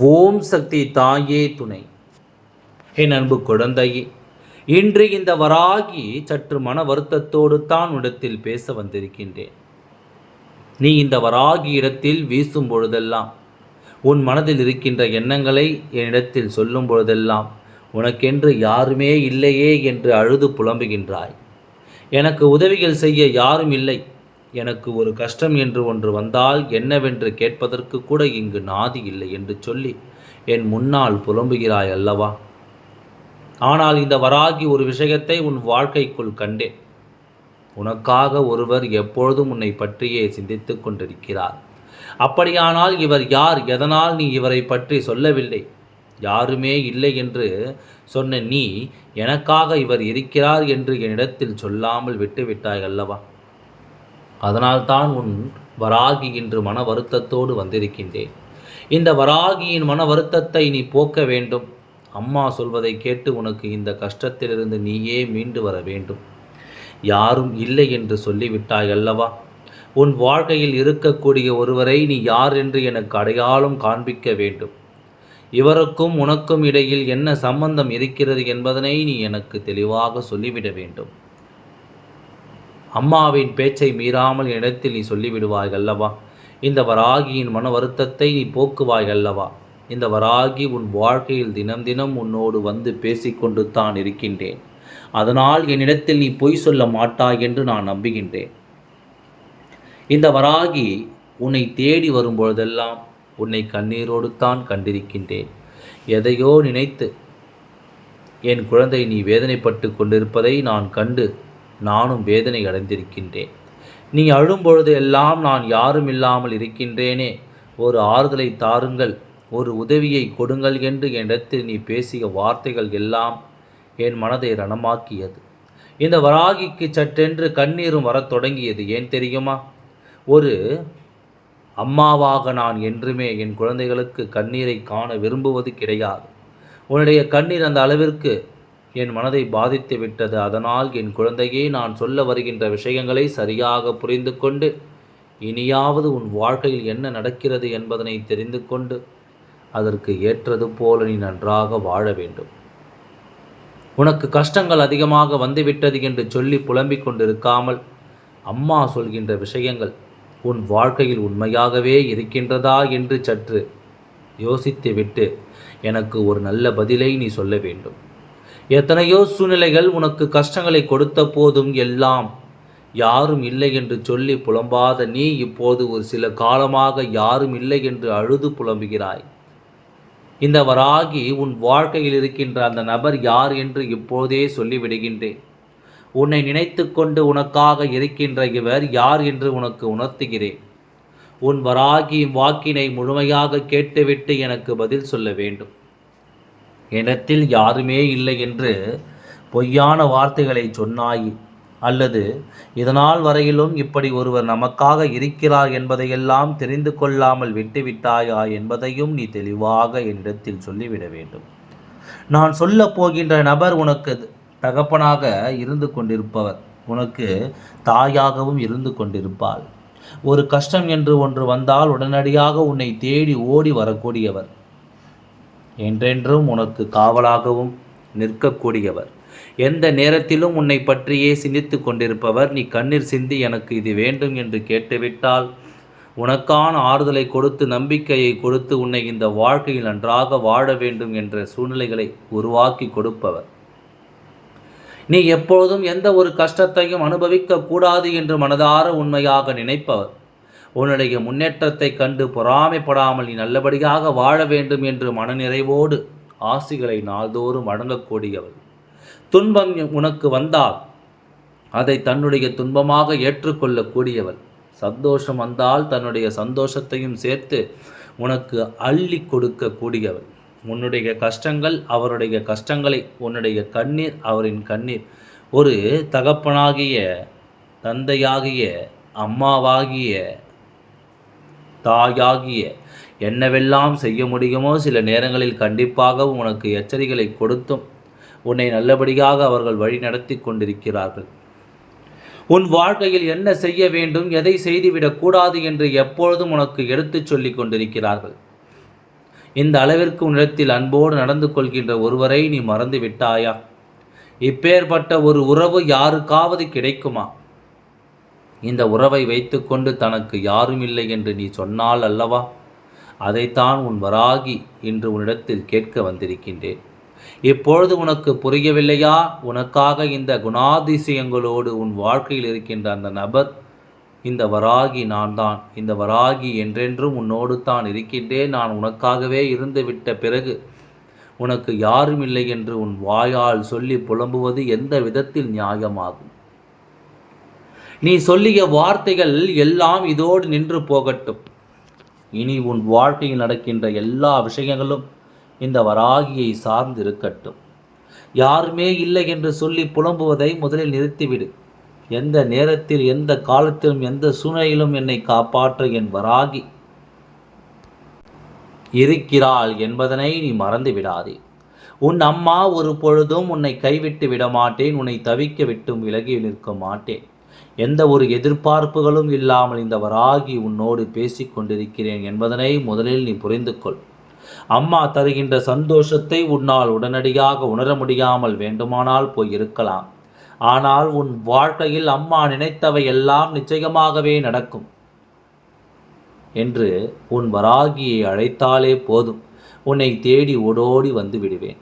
ஓம் சக்தி தாயே துணை. என் அன்பு குழந்தையே இன்று இந்த வராகி சற்று மன வருத்தத்தோடு தான் உடத்தில் பேச வந்திருக்கின்றேன். நீ இந்த வராகி இடத்தில் வீசும் பொழுதெல்லாம் உன் மனதில் இருக்கின்ற எண்ணங்களை என்னிடத்தில் சொல்லும் பொழுதெல்லாம் உனக்கென்று யாருமே இல்லையே என்று அழுது புலம்புகின்றாய். எனக்கு உதவிகள் செய்ய யாரும் இல்லை. எனக்கு ஒரு கஷ்டம் என்று ஒன்று வந்தால் என்னவென்று கேட்பதற்கு கூட இங்கு நாதி இல்லை என்று சொல்லி என் முன்னால் புலம்புகிறாய் அல்லவா? ஆனால் இந்த வராகி ஒரு விஷயத்தை உன் வாழ்க்கைக்குள் கண்டேன். உனக்காக ஒருவர் எப்பொழுதும் உன்னை பற்றியே சிந்தித்து கொண்டிருக்கிறார். அப்படியானால் இவர் யார்? எதனால் நீ இவரை பற்றி சொல்லவில்லை? யாருமே இல்லை என்று சொன்ன நீ எனக்காக இவர் இருக்கிறார் என்று என்னிடத்தில் சொல்லாமல் விட்டுவிட்டாய் அல்லவா? அதனால்தான் உன் வராகி இன்று மன வருத்தத்தோடு வந்திருக்கின்றேன். இந்த வராகியின் மன வருத்தத்தை நீ போக்க வேண்டும். அம்மா சொல்வதை கேட்டு உனக்கு இந்த கஷ்டத்திலிருந்து நீயே மீண்டு வர வேண்டும். யாரும் இல்லை என்று சொல்லிவிட்டாய் அல்லவா? உன் வாழ்க்கையில் இருக்கக்கூடிய ஒருவரை நீ யார் என்று எனக்கு அடையாளம் காண்பிக்க வேண்டும். இவருக்கும் உனக்கும் இடையில் என்ன சம்பந்தம் இருக்கிறது என்பதனை நீ எனக்கு தெளிவாக சொல்லிவிட வேண்டும். அம்மாவின் பேச்சை மீறாமல் இடத்தில் நீ சொல்லிவிடுவாய் அல்லவா? இந்த வராகியின் மன வருத்தத்தை நீ போக்குவாய் அல்லவா? இந்த வராகி உன் வாழ்க்கையில் தினம் தினம் உன்னோடு வந்து பேசிக்கொண்டு தான் இருக்கின்றேன். அதனால் என்னிடத்தில் நீ பொய் சொல்ல மாட்டாய் என்று நான் நம்புகின்றேன். இந்த வராகி உன்னை தேடி வரும்பொழுதெல்லாம் உன்னை கண்ணீரோடு தான் கண்டிருக்கின்றேன். எதையோ நினைத்து என் குழந்தை நீ வேதனைப்பட்டு கொண்டிருப்பதை நான் கண்டு நானும் வேதனை அடைந்திருக்கின்றேன். நீ அழும்பொழுது எல்லாம் நான் யாரும் இல்லாமல் இருக்கின்றேனே. ஒரு ஆறுதலை தாருங்கள் ஒரு உதவியை கொடுங்கள் என்று என்னிடத்தில் நீ பேசிய வார்த்தைகள் எல்லாம் என் மனதை ரணமாக்கியது. இந்த வராகிக்கு சற்றென்று கண்ணீரும் வரத் தொடங்கியது. ஏன் தெரியுமா? ஒரு அம்மாவாக நான் என்றுமே என் குழந்தைகளுக்கு கண்ணீரை காண விரும்புவது கிடையாது. உன்னுடைய கண்ணீர் அந்த அளவிற்கு என் மனதை பாதித்து விட்டது. அதனால் என் குழந்தையே நான் சொல்ல வருகின்ற விஷயங்களை சரியாக புரிந்து கொண்டு இனியாவது உன் வாழ்க்கையில் என்ன நடக்கிறது என்பதனை தெரிந்து கொண்டு அதற்கு ஏற்றது போல நீ நன்றாக வாழ வேண்டும். உனக்கு கஷ்டங்கள் அதிகமாக வந்துவிட்டது என்று சொல்லி புலம்பிக் கொண்டிருக்காமல் அம்மா சொல்கின்ற விஷயங்கள் உன் வாழ்க்கையில் உண்மையாகவே இருக்கின்றதா என்று சற்று யோசித்துவிட்டு எனக்கு ஒரு நல்ல பதிலை நீ சொல்ல வேண்டும். எத்தனையோ சூழ்நிலைகள் உனக்கு கஷ்டங்களை கொடுத்த போதும் எல்லாம் யாரும் இல்லை என்று சொல்லி புலம்பாத நீ இப்போது ஒரு சில காலமாக யாரும் இல்லை என்று அழுது புலம்புகிறாய். இந்த வராகி உன் வாழ்க்கையில் இருக்கின்ற அந்த நபர் யார் என்று இப்போதே சொல்லிவிடுகின்றேன். உன்னை நினைத்து கொண்டு உனக்காக இருக்கின்ற இவர் யார் என்று உனக்கு உணர்த்துகிறேன். உன் வராகி வாக்கினை முழுமையாக கேட்டுவிட்டு எனக்கு பதில் சொல்ல வேண்டும். இடத்தில் யாருமே இல்லை என்று பொய்யான வார்த்தைகளை சொன்னாய். அல்லது இதனால் வரையிலும் இப்படி ஒருவர் நமக்காக இருக்கிறார் என்பதையெல்லாம் தெரிந்து கொள்ளாமல் விட்டுவிட்டாயா என்பதையும் நீ தெளிவாக என்னிடத்தில் சொல்லிவிட வேண்டும். நான் சொல்ல போகின்ற நபர் உனக்கு தகப்பனாக இருந்து கொண்டிருப்பவர். உனக்கு தாயாகவும் இருந்து கொண்டிருப்பாள். ஒரு கஷ்டம் என்று ஒன்று வந்தால் உடனடியாக உன்னை தேடி ஓடி வரக்கூடியவர். என்றென்றும் உனக்கு காவலாகவும் நிற்கக்கூடியவர். எந்த நேரத்திலும் உன்னை பற்றியே சிந்தித்து கொண்டிருப்பவர் நீ கண்ணீர் சிந்தி எனக்கு இது வேண்டும் என்று கேட்டுவிட்டால் உனக்கான ஆறுதலை கொடுத்து நம்பிக்கையை கொடுத்து உன்னை இந்த வாழ்க்கையில் நன்றாக வாழ வேண்டும் என்ற சூழ்நிலைகளை உருவாக்கி கொடுப்பவர். நீ எப்பொழுதும் எந்த ஒரு கஷ்டத்தையும் அனுபவிக்க கூடாது என்று மனதார உண்மையாக நினைப்பவர். உன்னுடைய முன்னேற்றத்தை கண்டு பொறாமைப்படாமல் நீ நல்லபடியாக வாழ வேண்டும் என்று மனநிறைவோடு ஆசிகளை நாள்தோறும் வழங்கக்கூடியவர் துன்பம் உனக்கு வந்தால் அதை தன்னுடைய துன்பமாக ஏற்றுக்கொள்ளக்கூடியவள். சந்தோஷம் வந்தால் தன்னுடைய சந்தோஷத்தையும் சேர்த்து உனக்கு அள்ளி கொடுக்கக்கூடியவள். உன்னுடைய கஷ்டங்கள் அவருடைய கஷ்டங்களை உன்னுடைய கண்ணீர் அவரின் கண்ணீர். ஒரு தகப்பனாகிய தந்தையாகிய அம்மாவாகிய தாயாகிய என்னவெல்லாம் செய்ய முடியுமோ சில நேரங்களில் கண்டிப்பாக உனக்கு எச்சரிக்கைகளை கொடுத்தும். உன்னை நல்லபடியாக அவர்கள் வழி நடத்தி கொண்டிருக்கிறார்கள். உன் வாழ்க்கையில் என்ன செய்ய வேண்டும் எதை செய்துவிடக்கூடாது என்று எப்பொழுதும் உனக்கு எடுத்துச் சொல்லிக் கொண்டிருக்கிறார்கள். இந்த அளவிற்கு உன்னிடத்தில் அன்போடு நடந்து கொள்கின்ற ஒருவரை நீ மறந்து விட்டாயா இப்பேற்பட்ட ஒரு உறவு யாருக்காவது கிடைக்குமா? இந்த உறவை வைத்துக்கொண்டு தனக்கு யாரும் இல்லை என்று நீ சொன்னால் அல்லவா? அதைத்தான் உன் வராகி இன்று உன்னிடத்தில் கேட்க வந்திருக்கின்றேன். இப்பொழுது உனக்கு புரியவில்லையா? உனக்காக இந்த குணாதிசயங்களோடு உன் வாழ்க்கையில் இருக்கின்ற அந்த நபர் இந்த வராகி நான் தான் இந்த வராகி என்றென்றும் உன்னோடு தான் இருக்கின்றேன். நான் உனக்காகவே இருந்து விட்ட பிறகு உனக்கு யாரும் இல்லை என்று உன் வாயால் சொல்லி புலம்புவது எந்த விதத்தில் நியாயமாகும்? நீ சொல்லிய வார்த்தைகள் எல்லாம் இதோடு நின்று போகட்டும். இனி உன் வாழ்க்கையில் நடக்கின்ற எல்லா விஷயங்களும் இந்த வராகியை சார்ந்து இருக்கட்டும் யாருமே இல்லை என்று சொல்லி புலம்புவதை முதலில் நிறுத்திவிடு. எந்த நேரத்தில் எந்த காலத்திலும் எந்த சூழ்நிலையிலும் என்னை காப்பாற்ற என் வராகி இருக்கிறாள் என்பதனை நீ மறந்து விடாதே உன் அம்மா ஒரு பொழுதும் உன்னை கைவிட்டு விட மாட்டேன் உன்னை தவிக்க விட்டும் விலகி நிற்க மாட்டேன். எந்த ஒரு எதிர்பார்ப்புகளும் இல்லாமல் இந்த வராகி உன்னோடு பேசி கொண்டிருக்கிறேன் என்பதனை முதலில் நீ புரிந்து கொள். அம்மா தருகின்ற சந்தோஷத்தை உன்னால் உடனடியாக உணர முடியாமல் வேண்டுமானால் போய் இருக்கலாம் ஆனால் உன் வாழ்க்கையில் அம்மா நினைத்தவை எல்லாம் நிச்சயமாகவே நடக்கும். என்று உன் வராகியை அழைத்தாலே போதும். உன்னை தேடி ஓடோடி வந்து விடுவேன்.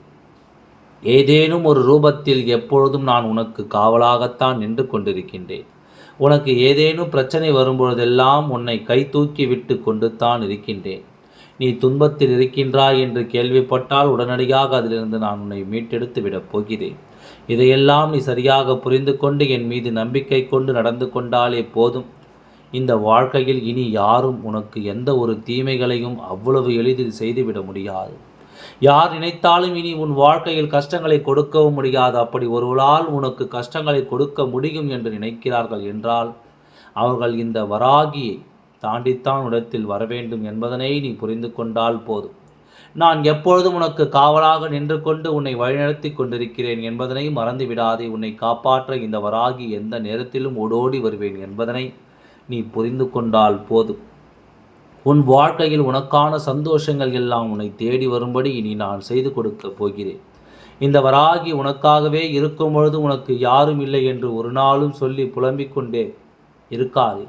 ஏதேனும் ஒரு ரூபத்தில் எப்பொழுதும் நான் உனக்கு காவலாகத்தான் நின்று கொண்டிருக்கின்றேன். உனக்கு ஏதேனும் பிரச்சனை வரும்பொழுதெல்லாம் உன்னை கை தூக்கி விட்டு கொண்டு தான் இருக்கின்றேன். நீ துன்பத்தில் இருக்கின்றாய் என்று கேள்விப்பட்டால் உடனடியாக அதிலிருந்து நான் உன்னை மீட்டெடுத்து விடப் போகிறேன். இதையெல்லாம் நீ சரியாக புரிந்து கொண்டு என் மீது நம்பிக்கை கொண்டு நடந்து கொண்டாலே போதும். இந்த வாழ்க்கையில் இனி யாரும் உனக்கு எந்த ஒரு தீமைகளையும் அவ்வளவு எளிதில் செய்துவிட முடியாது. யார் நினைத்தாலும் இனி உன் வாழ்க்கையில் கஷ்டங்களை கொடுக்கவும் முடியாது. அப்படி ஒருவரால் உனக்கு கஷ்டங்களை கொடுக்க முடியும் என்று நினைக்கிறார்கள் என்றால் அவர்கள் இந்த வராகியை தாண்டித்தான் இடத்தில் வரவேண்டும் என்பதனை நீ புரிந்து கொண்டால் போதும். நான் எப்பொழுதும் உனக்கு காவலாக நின்று கொண்டு உன்னை வழிநடத்தி கொண்டிருக்கிறேன் என்பதனை மறந்து விடாதே. உன்னை காப்பாற்ற இந்த வராகி எந்த நேரத்திலும் ஓடோடி வருவேன் என்பதனை நீ புரிந்து கொண்டால் போதும். உன் வாழ்க்கையில் உனக்கான சந்தோஷங்கள் எல்லாம் உன்னை தேடி வரும்படி இனி நான் செய்து கொடுக்க போகிறேன். இந்த வராகி உனக்காகவே இருக்கும் பொழுது உனக்கு யாரும் இல்லை என்று ஒரு நாளும் சொல்லி புலம்பிக் கொண்டே இருக்காதே.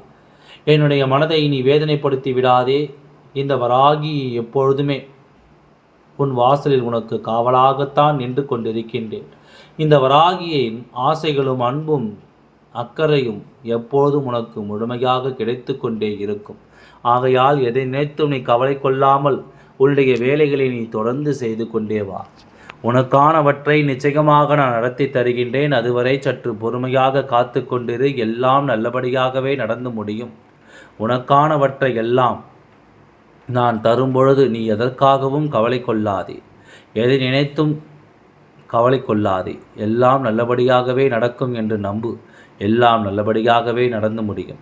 என்னுடைய மனதை இனி வேதனைப்படுத்தி விடாதே. இந்த வராகி எப்பொழுதுமே உன் வாசலில் உனக்கு காவலாகத்தான் நின்று கொண்டிருக்கின்றேன். இந்த வராகியின் ஆசைகளும் அன்பும் அக்கறையும் எப்போதும் உனக்கு முழுமையாக கிடைத்து கொண்டே இருக்கும். ஆகையால் எதை நினைத்தும் நீ கவலை கொள்ளாமல் உன்னுடைய வேலைகளை நீ தொடர்ந்து செய்து கொண்டே வா. உனக்கானவற்றை நிச்சயமாக நான் நடத்தி தருகின்றேன். அதுவரை சற்று பொறுமையாக காத்து கொண்டிரு. எல்லாம் நல்லபடியாகவே நடந்து முடியும். உனக்கானவற்றை எல்லாம் நான் தரும்பொழுது நீ எதற்காகவும் கவலை கொள்ளாதே. எதை நினைத்தும் கவலை கொள்ளாதே. எல்லாம் நல்லபடியாகவே நடக்கும் என்று நம்பு. எல்லாம் நல்லபடியாகவே நடந்து முடியும்.